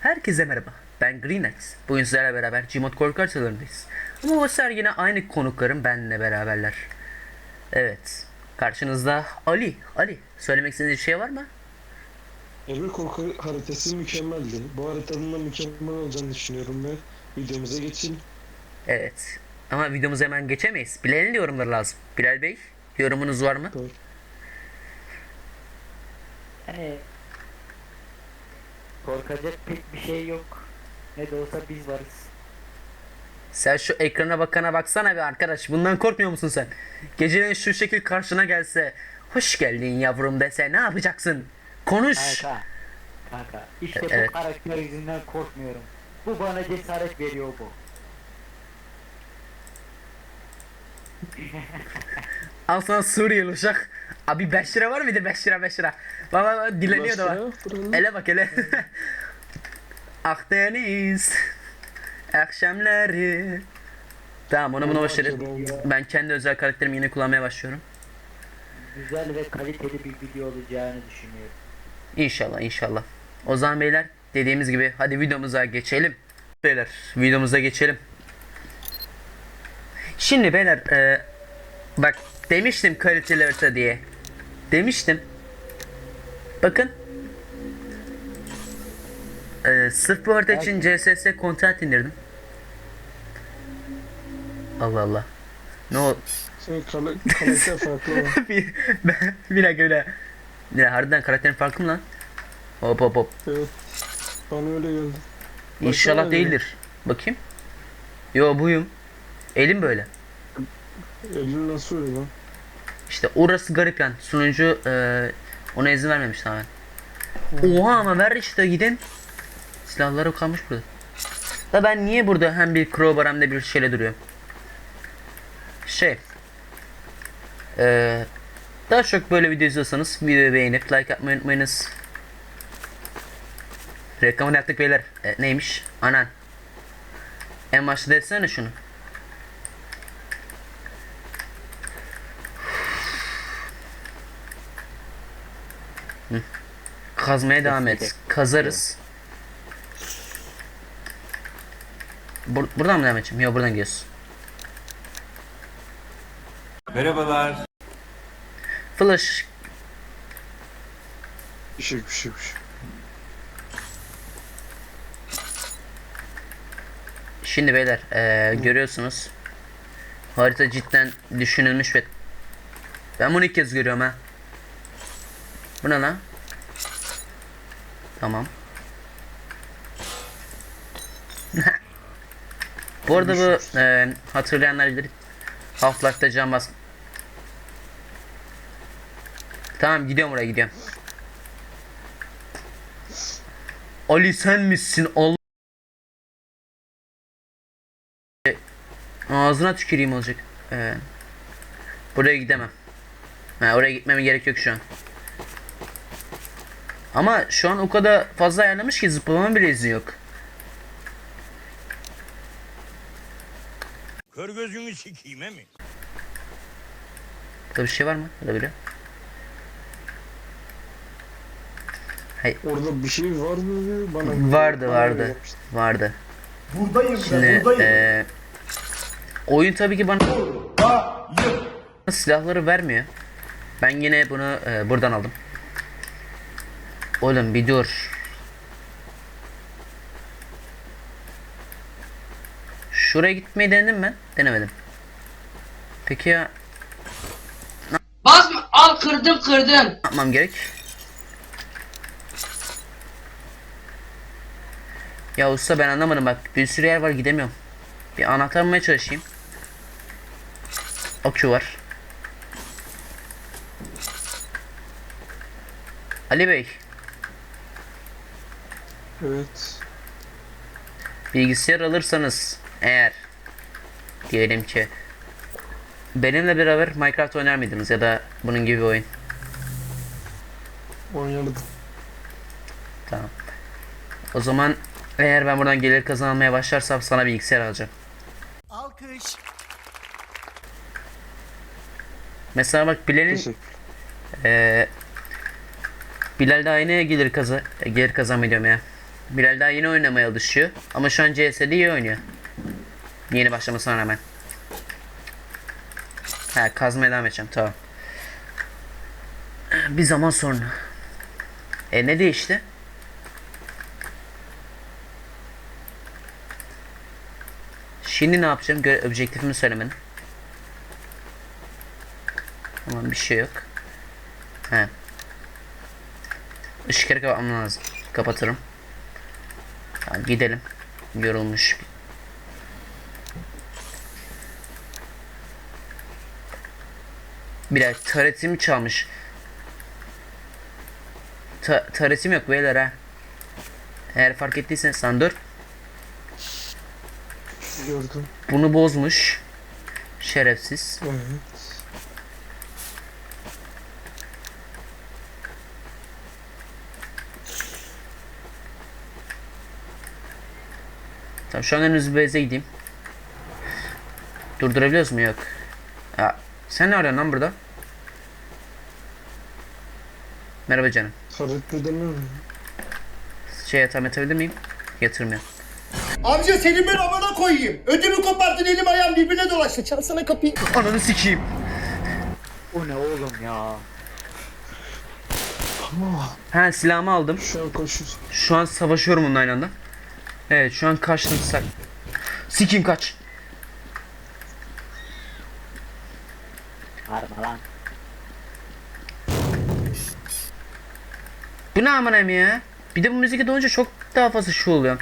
Herkese merhaba. Ben Greenax. Bugün sizlerle beraber Gmod korku haritalarındayız. Ama bu sefer yine aynı konuklarım benimle beraberler. Evet. Karşınızda Ali. Ali. Söylemek istediğiniz bir şey var mı? Emre korku haritası mükemmeldi. Bu haritanın da mükemmel olacağını düşünüyorum ve videomuza geçelim. Evet. Ama videomuza hemen geçemeyiz. Bilal'in de yorumları lazım. Bilal Bey, yorumunuz var mı? Doğru. Korkacak pek bir şey yok. Ne de olsa biz varız. Sen şu ekrana bakana baksana bir arkadaş. Bundan korkmuyor musun sen? Gecenin şu şekil karşına gelse, hoş geldin yavrum dese ne yapacaksın? Konuş. Kanka. Kanka. İşte Evet. bu karakter yüzünden korkmuyorum. Bu bana cesaret veriyor bu. Al sana Suriyeli uşak. Abi 5 lira var mıydı 5 lira 5 lira? Baba baba dileniyor da bak. Ele bak ele. Akdeniz akşamları. Tamam onu bunu verin. Ben kendi özel karakterimi yine kullanmaya başlıyorum. Güzel ve kaliteli bir video olacağını düşünüyorum. İnşallah inşallah. O zaman beyler dediğimiz gibi hadi videomuza geçelim. Beyler videomuza geçelim. Şimdi beyler e, bak demiştim kaliteli harita diye. Demiştim. Bakın. E, sırf bu harita için CSS content indirdim. Allah Allah. Ne oldu? Senin karakter farklı var. bir, ben- bir dakika bir dakika. Bir dakika, harbiden karakterin farkı mı lan? Hop hop hop. Evet. Bana öyle geldi. İnşallah değildir. Bakayım. Yo buyum. Elim böyle. Elin nasıl öyle lan? İşte orası garip yani. Sunucu eee ona izin vermemiş tamamen. Oha ama ver işte gidin. Silahları kalmış burada. Da ben niye burada hem bir crowbar hem de bir şeyle duruyorum? Şey. Eee daha çok böyle video izliyorsanız videoyu beğenip like atmayı unutmayınız. Reklamını yaptık beyler. E, neymiş? Anan. En başta desene şunu. Kazmaya devam et. Kazarız. Bur buradan mı devam edeceğim? Yok buradan gidiyoruz. Merhabalar. Flash. Bir şey bir şey bir şey. Şimdi beyler eee, görüyorsunuz. Harita cidden düşünülmüş ve ben bunu ilk kez görüyorum ha. Bu ne lan? Tamam. bu arada bu eee, hatırlayanlar bilir. Half-Life'da can bas. Tamam gidiyorum oraya gidiyorum. Ali sen misin? Allah Ağzına tüküreyim olacak. Ee, buraya gidemem. Ha, oraya gitmeme gerek yok şu an. Ama şu an o kadar fazla ayarlamış ki zıplama bile izni yok. Kör gözünü sikeyim he mi? Burada bir şey var mı? Burada biri. Orada bir şey var mı? Bana Vardı bana vardı. öyle yapmıştı. Vardı. Buradayım Şimdi ben buradayım. eee, oyun tabii ki bana silahları vermiyor. Ben yine bunu eee, buradan aldım. Oğlum bir dur. Şuraya gitmeyi denedim ben. Denemedim. Peki ya Basma al kırdım kırdım. ne yapmam gerek? Ya usta ben anlamadım bak bir sürü yer var gidemiyorum. Bir anahtar bulmaya çalışayım. Akü var. Ali Bey Evet. bilgisayar alırsanız eğer diyelim ki benimle beraber Minecraft oynar mıydınız ya da bunun gibi bir oyun? Oynadım. Tamam. O zaman eğer ben buradan gelir kazanmaya başlarsam sana bilgisayar alacağım. Alkış. Mesela bak Bilal'in Teşekkür. Ee, Bilal daha yeni gelir kaza e, gelir kazanmıyorum ya. Bilal daha yeni oynamaya alışıyor ama şu an CS'de iyi oynuyor. Yeni başlamasına rağmen. Ha kazmaya devam edeceğim tamam. Bir zaman sonra. E ne değişti? Şimdi ne yapacağım? Gö objektifimi söylemedim. Tamam bir şey yok. He. Işıkları kapatmam lazım. Kapatırım. Tamam gidelim. Yorulmuş. Bir dakika taretimi çalmış. Ta taretim yok beyler ha. Eğer fark ettiysen sen dur. Gördüm. Bunu bozmuş. Şerefsiz. Evet. Tamam şu an henüz base'e gideyim. Durdurabiliyoruz mu? Yok. Ya, sen ne arıyorsun lan burada? Merhaba canım. Taret demem mi? Şey yatağıma yatabilir miyim? Yatırmıyorum. Amca seni ben amına koyayım. Ödümü kopardın elim ayağım birbirine dolaştı. Çalsana kapıyı. Ananı sikeyim. O ne oğlum ya? Ama Ha silahımı aldım. şu an koşuyoruz. Şu an savaşıyorum onunla aynı anda. Evet şu an kaçtım sak. Sikeyim kaç. Harma lan. Bu ne aman em ya? Bir de bu müzik olunca çok daha fazla şu oluyor.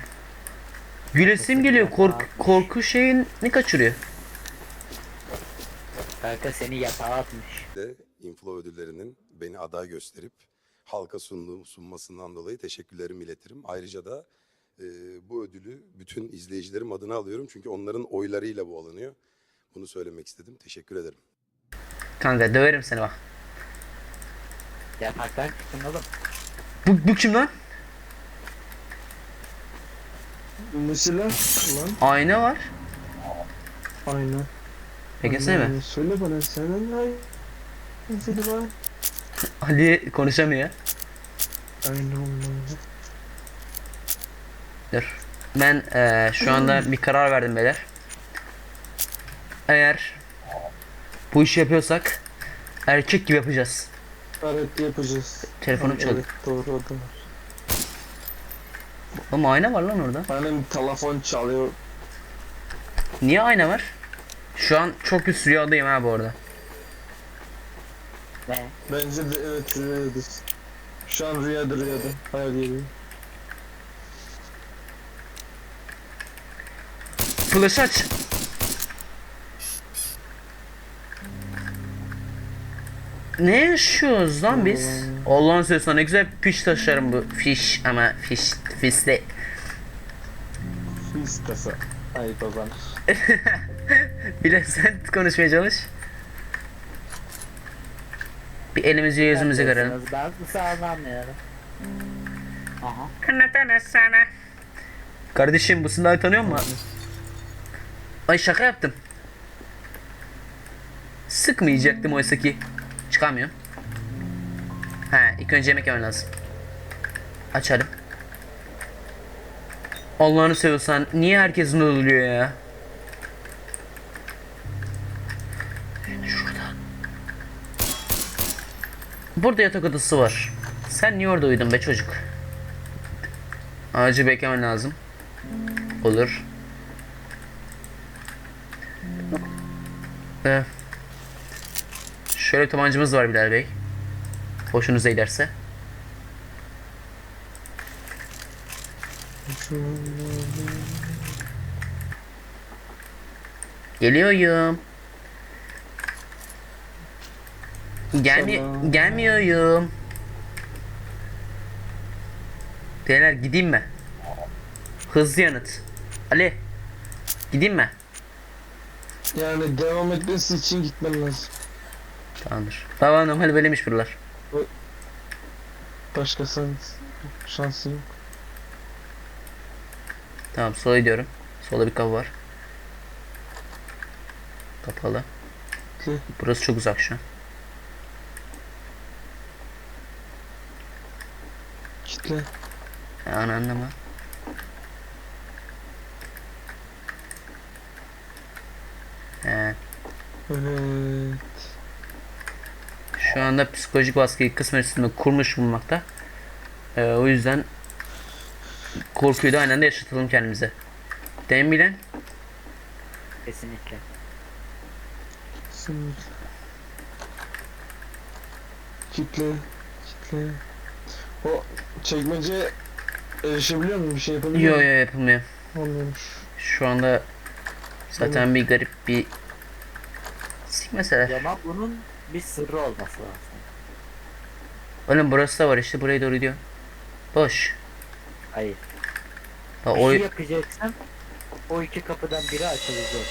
Gülesim geliyor. Korku, korku şeyini kaçırıyor. Kanka seni yatağa atmış. de Info ödüllerinin beni aday gösterip halka sunduğum sunmasından dolayı teşekkürlerimi iletirim. Ayrıca da e, bu ödülü bütün izleyicilerim adına alıyorum çünkü onların oylarıyla bu alınıyor. Bunu söylemek istedim. Teşekkür ederim. Kanka döverim seni bak. Yataktan çıktın oğlum. Bu, bu kim lan? Mesela lan Ayna var. aynen. Pekesene mi? Aynen. Söyle bana senin ay. Mesela var. Ali konuşamıyor. Aynen onları. Dur. Ben eee, şu anda bir karar verdim beyler. Eğer bu işi yapıyorsak erkek gibi yapacağız. Taret yapacağız. Telefonum çalıyor. Evet doğru o da. var. Ama ayna var lan orada. Benim telefon çalıyor. Niye ayna var? Şu an çok bir rüyadayım ha bu arada. Ne? Bence de evet rüyadır. Şu an rüyadır rüyada. Hayal geliyor. Flash aç. Ne yaşıyoruz lan biz? Allah'ın sözü ne güzel piş taşlarım bu. Fiş ama fiş fisle. İstese. Ayıp o zaman. Bile sen konuşmaya çalış. Bir elimizi yüzümüzü görelim. Ben sağlamıyorum. Aha. Anlatana sana. Kardeşim bu sınavı tanıyor musun? Ay şaka yaptım. Sıkmayacaktım oysa ki. Çıkamıyorum. Ha ilk önce yemek yemem lazım. Açalım. Allah'ını seviyorsan niye herkes ölüyor ya? Şurada. Burada yatak odası var. Sen niye orada uyudun be çocuk? Ağacı beklemen lazım. Olur. Ee, şöyle bir tabancamız var Bilal Bey. Hoşunuza giderse. Geliyorum. Gelmi Tamam. gelmiyorum. Beyler gideyim mi? Hızlı yanıt. Ali. Gideyim mi? Yani devam etmesi için gitmen lazım. Tamamdır. Tamam normal böyleymiş buralar. Başkasının şansı yok. Tamam sola gidiyorum. Solda bir kapı var. Kapalı. Burası çok uzak şu an. Kitle. Yani anlama. Evet. Şu anda psikolojik baskıyı kısmen üstünde kurmuş bulunmakta. Ee, o yüzden korkuyu da aynı anda yaşatalım kendimize. Değil mi Bilen? Kesinlikle. Sınır. Kitle. Kitle. O çekmece erişebiliyor mu? Bir şey yapabiliyor Yo mu? yo yapılmıyor. Olmuyormuş. Şu anda zaten bir garip bir Sik mesela. Ama bunun bir sırrı olması lazım. Oğlum burası da var işte buraya doğru gidiyor. Boş. Hayır. Ha, Bir o şey yapacaksam o iki kapıdan biri açılacak.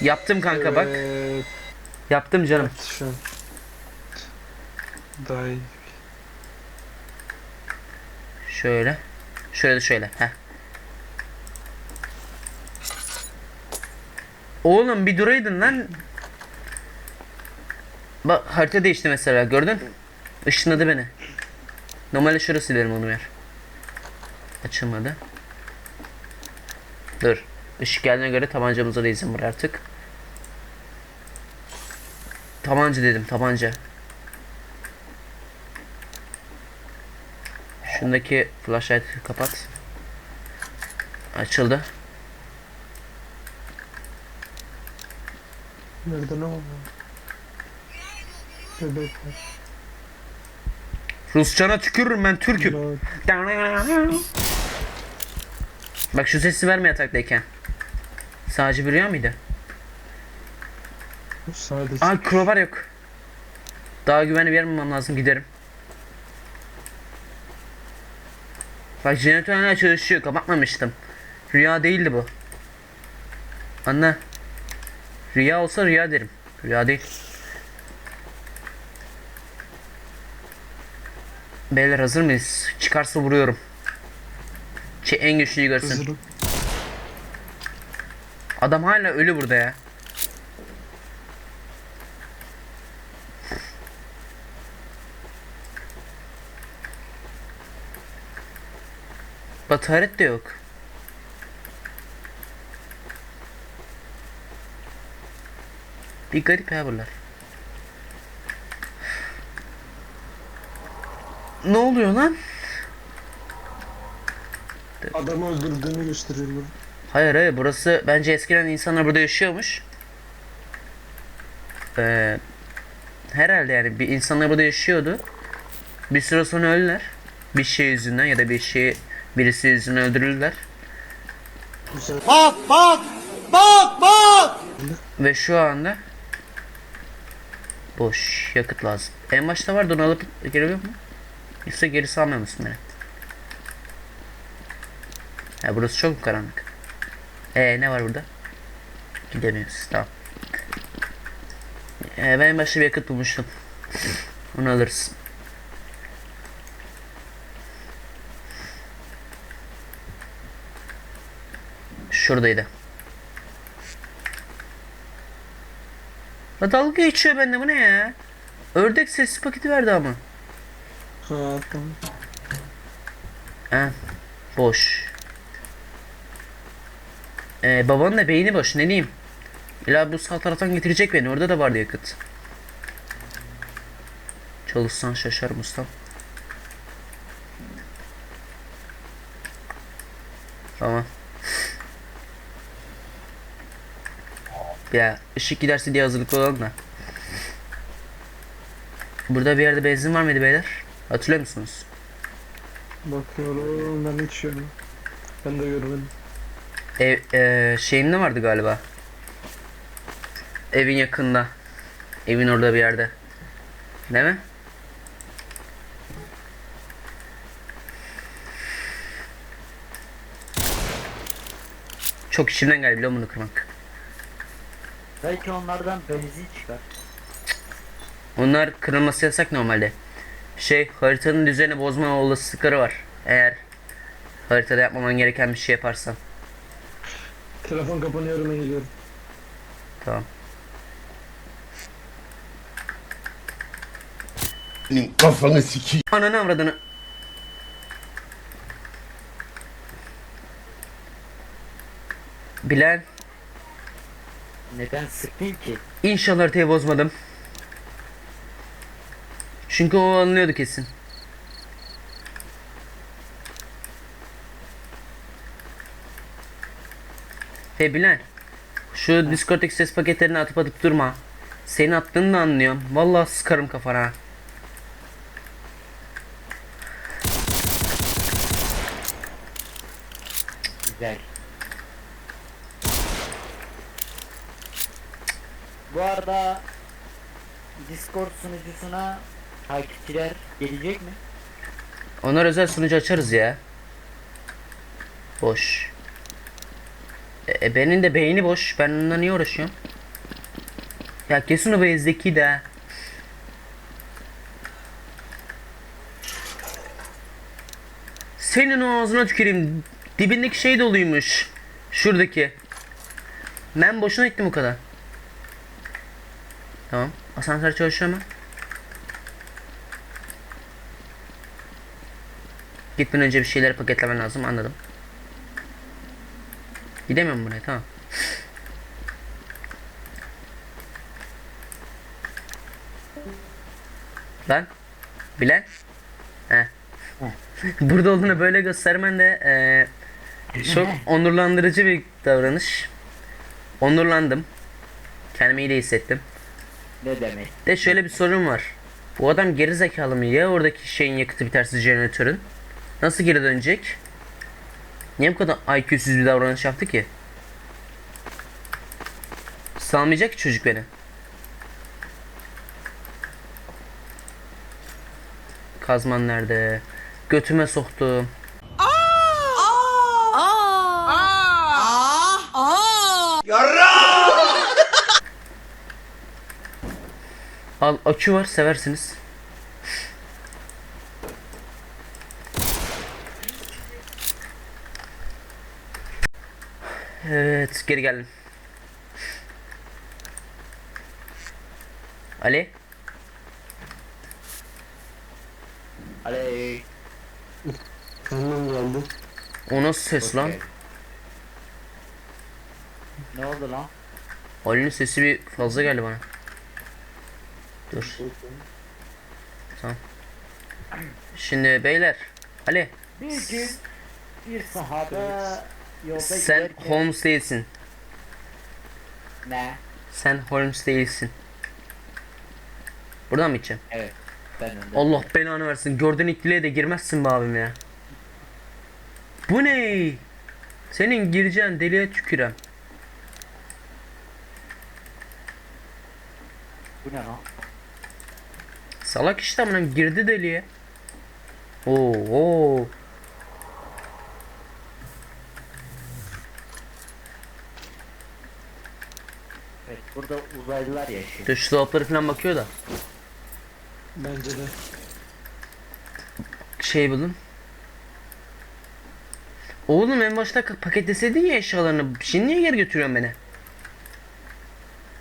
yaptım kanka bak. Evet. Yaptım canım. Şu an. Daha iyi. Şöyle. Şöyle de şöyle. Heh. Oğlum bir duraydın lan. Bak harita değişti mesela gördün? Işınladı beni. Normalde şurası derim onu yer. Açılmadı. Dur. Işık geldiğine göre tabancamıza da izin var artık. Tabanca dedim tabanca. Şundaki flashlight kapat. Açıldı. Nerede ne oldu? Rusçana tükürürüm ben Türk'üm. Bak, şu sesi verme yataktayken. Sadece rüya mıydı? Sadece. Aa crowbar yok. Daha güvenli bir yer bulmam lazım giderim. Bak jeneratör hala çalışıyor kapatmamıştım. Rüya değildi bu. Anla. Rüya olsa rüya derim. Rüya değil. Beyler hazır mıyız? Çıkarsa vuruyorum. Ki en güçlüyü görsün. Hazırım. Adam hala ölü burada ya. Bataret de yok. Bir garip ya bunlar. Ne oluyor lan? Adamı öldürdüğünü gösteriyorlar. Hayır hayır burası bence eskiden insanlar burada yaşıyormuş. Ee, herhalde yani bir insanlar burada yaşıyordu. Bir süre sonra öldüler. Bir şey yüzünden ya da bir şey birisi yüzünden öldürüldüler. Güzel. Bak bak bak bak. Ve şu anda boş yakıt lazım. En başta vardı onu alıp gelebiliyor mu? Yoksa geri salmıyor musun beni? Ha burası çok karanlık? Ee ne var burada? Gidemiyoruz tamam. Ee, ben en başta bir yakıt bulmuştum. Onu alırız. Şuradaydı. La dalga geçiyor bende bu ne ya? Ördek sesli paketi verdi ama. Ha tamam. Ha, boş. Ee, babanın da beyni boş ne diyeyim. İlla bu sağ taraftan getirecek beni orada da vardı yakıt. Çalışsan şaşarım ustam. Tamam. Ya ışık giderse diye hazırlıklı olalım da. Burada bir yerde benzin var mıydı beyler? Hatırlıyor musunuz? Bakıyorum ben içiyorum. Ben de görmedim. Ev eee şeyinde vardı galiba. Evin yakında. Evin orada bir yerde. Değil mi? Çok içimden geldi biliyor bunu kırmak. Belki onlardan benzin çıkar. Onlar kırılması yasak normalde şey haritanın düzeni bozma olasılıkları var. Eğer haritada yapmaman gereken bir şey yaparsan. Telefon kapanıyor mu geliyorum. Tamam. Senin kafanı sikeyim. Ananı avradını. Bilen. Neden sıktın ki? İnşallah haritayı bozmadım. Çünkü o anlıyordu kesin. Hey Bilal. Şu Discord'daki ses paketlerini atıp atıp durma. Senin attığını da anlıyorum. Vallahi sıkarım kafana. Güzel. Bu arada Discord sunucusuna takipçiler gelecek mi? Onlar özel sunucu açarız ya. Boş. E, e, benim de beyni boş. Ben onunla niye uğraşıyorum? Ya kesin o bezdeki de. Senin o ağzına tüküreyim. Dibindeki şey doluymuş. Şuradaki. Ben boşuna ettim o kadar. Tamam. Asansör çalışıyor mu? Gitmeden önce bir şeyleri paketlemen lazım anladım. Gidemiyorum buraya tamam. Lan Bilen He. Burada olduğunu böyle göstermen de eee, çok onurlandırıcı bir davranış. Onurlandım. Kendimi iyi de hissettim. Ne demek? De şöyle bir sorun var. Bu adam geri zekalı mı ya oradaki şeyin yakıtı biterse jeneratörün? Nasıl geri dönecek? Niye bu kadar IQ'süz bir davranış yaptı ki? Salmayacak ki çocuk beni. Kazman nerede? Götüme soktum. Al akü var seversiniz. Evet geri geldim. Ali Aley. Annem geldi. o nasıl ses lan? Okey. Ne oldu lan? Ali'nin sesi bir fazla geldi bana. Dur. Tamam. Şimdi beyler. Ali Bir gün bir sahabe yolda sen giderken... Holmes değilsin. Ne? Sen Holmes değilsin. Buradan mı gideceğim? Evet. Ben önde. Allah belanı versin. Gördüğün ikiliye de girmezsin be abim ya. Bu ne? Senin gireceğin deliğe tükürem. Bu ne lan? Salak işte amına girdi deliğe. Oo, oo. Evet uzaylılar yaşıyor. Dur şu dolapları falan bakıyor da. Bence de. Şey buldum. Oğlum en başta paketleseydin ya eşyalarını. Şimdi niye geri götürüyorsun beni?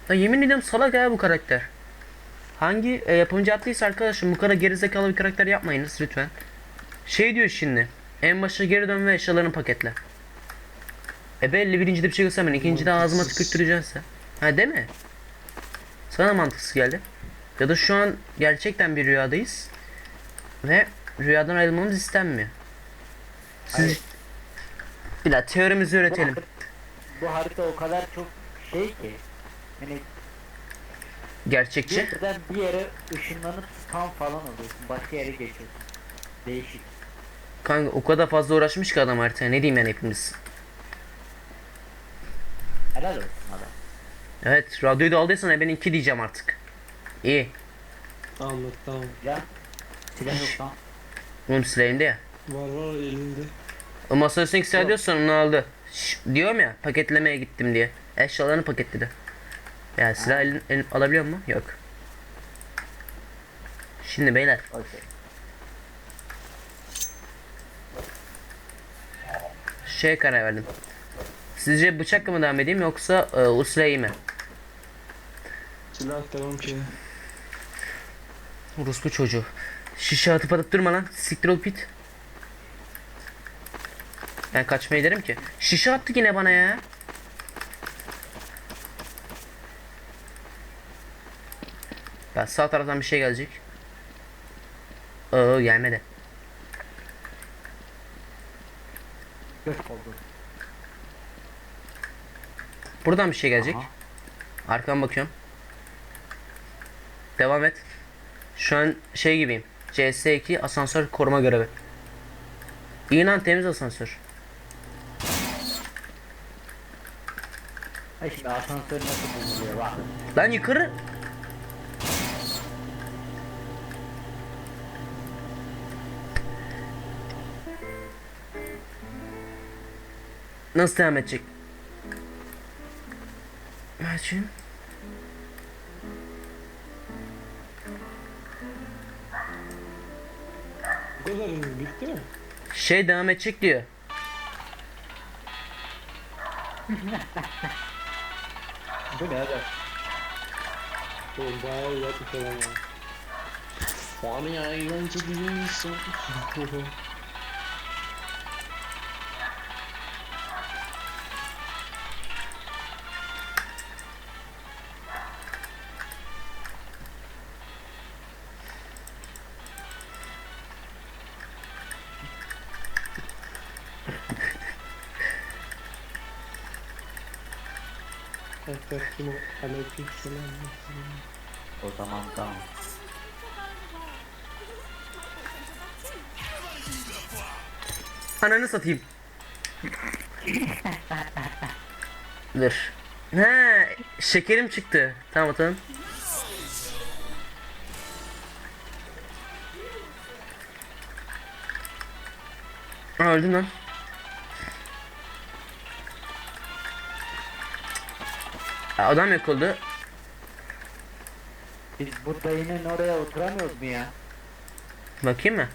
Ya yemin ediyorum salak ya bu karakter. Hangi e, yapımcı yaptıysa arkadaşım bu kadar gerizekalı bir karakter yapmayınız lütfen. Şey diyor şimdi. En başta geri dön ve eşyalarını paketle. E belli birincide bir şey göstermen. ikincide ağzıma tükürttüreceksin. Ha değil mi? Sana mantıksız geldi. Ya da şu an gerçekten bir rüyadayız. Ve rüyadan ayrılmamız istenmiyor. Siz... Hayır. Bila teorimizi Bu, öğretelim. har- bu harita o kadar çok şey ki. Hani Gerçekçi. bir yerden bir yere ışınlanıp tam falan oluyorsun. Başka yere geçiyorsun. Değişik. Kanka o kadar fazla uğraşmış ki adam haritaya. Ne diyeyim yani hepimiz. Helal olsun. Evet radyoyu da aldıysan ben iki diyeceğim artık. İyi. Anlat tamam. Ya silah yok lan. Oğlum silahımda ya. Var var elinde. O masa üstündeki silah diyorsan onu aldı. Şş, diyorum ya paketlemeye gittim diye. Eşyalarını paketledi. Ya silah elin, elin- alabiliyor mu? Yok. Şimdi beyler. Okey. Şeye karar verdim. Sizce bıçakla mı devam edeyim yoksa e, usleyi mi? Bırak devam ki. Orospu çocuğu. Şişe atıp atıp durma lan. Siktir ol pit. Ben kaçmayı derim ki. Şişe attı yine bana ya. Ben sağ taraftan bir şey gelecek. Oo gelmedi. Buradan bir şey gelecek. Aha. Arkama bakıyorum. Devam et. Şu an şey gibiyim. CS2 asansör koruma görevi. İyi lan temiz asansör. Ha şimdi asansör nasıl bulunuyor bak. Lan yukarı. Nasıl devam edecek? Açayım. Bu kadar mı? Bitti mi? Şey devam edecek diyor. Bu ne adam? Oğlum bayağı iyi yapmış adam ya. Var ya eğlenceli bir insan. Efendim, aleykümselam. O zaman tamam. Ananı satayım. Dur. He, şekerim çıktı. Tamam tamam. Aa, öldüm lan. Adam yok oldu. Biz bu dayının oraya oturamıyoruz mu ya? Bakayım mı?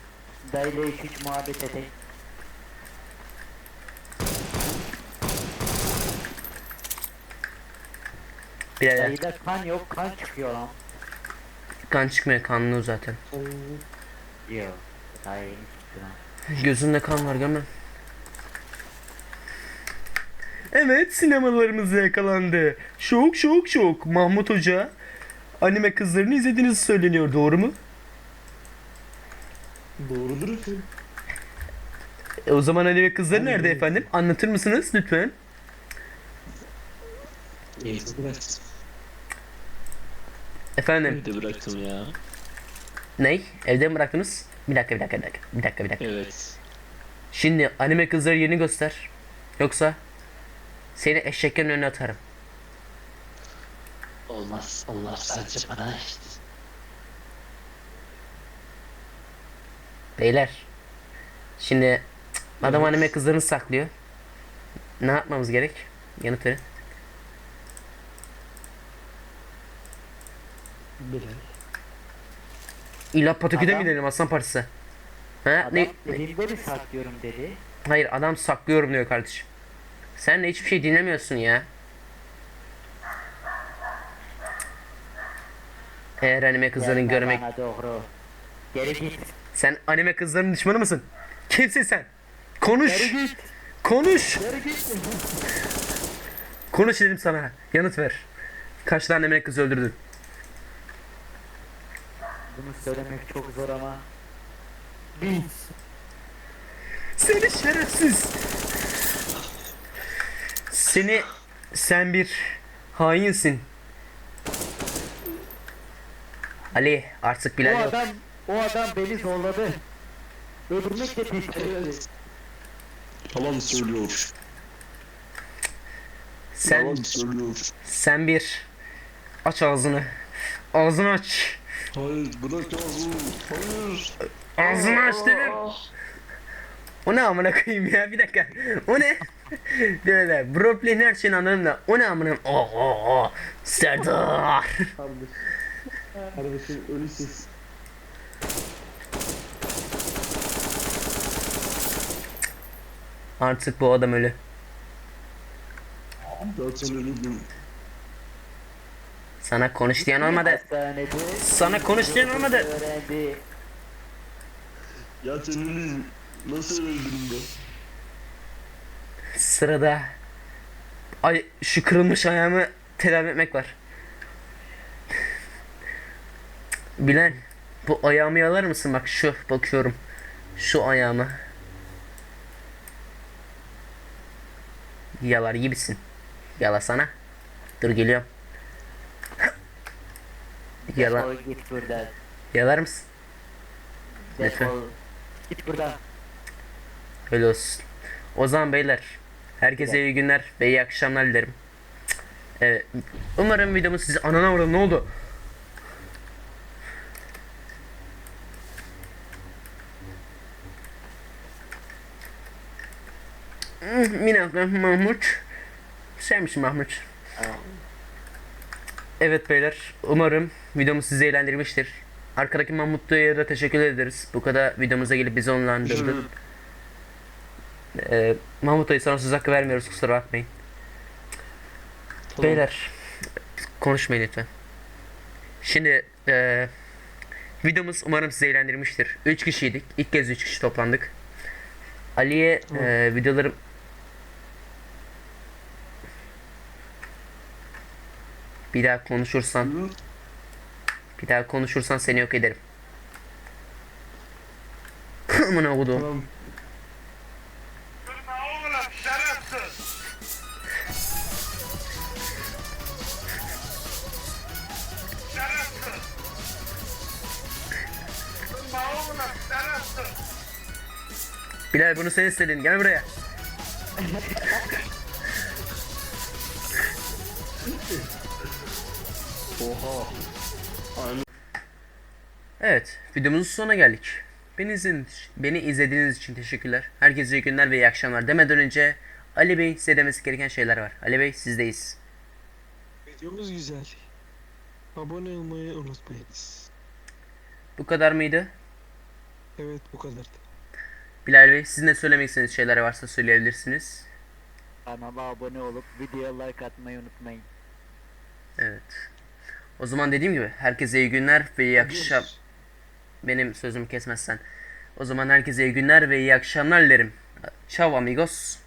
Dayıyla hiç hiç muhabbet edelim. Birader. Dayıda kan yok kan çıkıyor lan. Kan çıkmıyor kanlı zaten. Yok. Dayı çıktı lan. Gözünde kan var görmem. Evet sinemalarımız yakalandı. Şok şok şok. Mahmut Hoca anime kızlarını izlediğinizi söyleniyor doğru mu? Doğrudur. E, o zaman anime kızları nerede efendim? Anlatır mısınız lütfen? Evde bıraktım. Efendim Evde bıraktım ya. ney? Evde mi bıraktınız? Bir dakika bir dakika bir dakika bir dakika bir dakika. Evet. Şimdi anime kızları yerini göster. Yoksa seni eşeklerin önüne atarım. Olmaz. Onlar sadece bana eşit. Beyler. Şimdi cık, adam anime kızlarını saklıyor. Ne yapmamız gerek? Yanıt verin. Bilal. İlla Patakü'de mi Adam- gidelim Aslan Partisi? Ha? Adam Ne? elimde mi saklıyorum dedi. Hayır adam saklıyorum diyor kardeşim. Sen de hiçbir şey dinlemiyorsun ya. Eğer anime kızlarını Gelme görmek... Bana doğru. Geri git. Sen anime kızlarının düşmanı mısın? Kimsin sen? Konuş! Geri git. Konuş! Geri git. Konuş dedim sana. Yanıt ver. Kaç tane anime kız öldürdün? Bunu söylemek çok zor ama. Biz. Seni şerefsiz. Seni sen bir hainsin. Ali artık O Bilal yok. adam, o adam beni zorladı. Öldürmek de tehdit etti. Yalan söylüyor. Sen Yalan söylüyor. sen bir aç ağzını. Ağzını aç. Hayır bırak ağzını. Hayır. Ağzını aç dedim. O ne amına koyayım ya bir dakika. O ne? Böyle bro play'in her şeyini anladım da o ne amına oh oh oh Serdar Kardeş. Kardeşim ölüsüz. Artık bu adam ölü. Sana konuş diyen olmadı Sana konuş diyen olmadı. Ya sen. Nasıl öldüm ben? Sırada Ay şu kırılmış ayağımı tedavi etmek var Bilal bu ayağımı yalar mısın? Bak şu bakıyorum. Şu ayağımı. Yalar gibisin. Yalasana. Dur geliyorum. Yala, Defol git buradan. yalar mısın? Lütfen. Git buradan. Öyle olsun. O zaman beyler. Herkese iyi günler ve iyi akşamlar dilerim. Evet, umarım videomuz size anana vurdu ne oldu? Hmm, dakika Mahmut. Sevmişim Mahmut. Evet beyler umarım videomuz sizi eğlendirmiştir. Arkadaki Mahmutlu'ya da teşekkür ederiz. Bu kadar videomuza gelip bizi onlandırdı. Ee, Mahmut Dayı sana söz hakkı vermiyoruz kusura bakmayın. Beyler konuşmayın lütfen. Şimdi ee, videomuz umarım sizi eğlendirmiştir. 3 kişiydik. İlk kez 3 kişi toplandık. Ali'ye ee, videolarım bir daha konuşursan bir daha konuşursan seni yok ederim. Amına kodum. Tamam. Bilal bunu sen istedin. Gel buraya. Oha. Evet, videomuzun sonuna geldik. Beni izlediğiniz, beni izlediğiniz için teşekkürler. Herkese iyi günler ve iyi akşamlar demeden önce Ali Bey size demesi gereken şeyler var. Ali Bey sizdeyiz. Videomuz güzel. Abone olmayı unutmayınız. Bu kadar mıydı? Evet bu kadar. Bilal Bey sizin de söylemek istediğiniz şeyler varsa söyleyebilirsiniz. Kanala abone olup videoya like atmayı unutmayın. Evet. O zaman dediğim gibi herkese iyi günler ve iyi akşam. Benim sözümü kesmezsen. O zaman herkese iyi günler ve iyi akşamlar dilerim. Ciao amigos.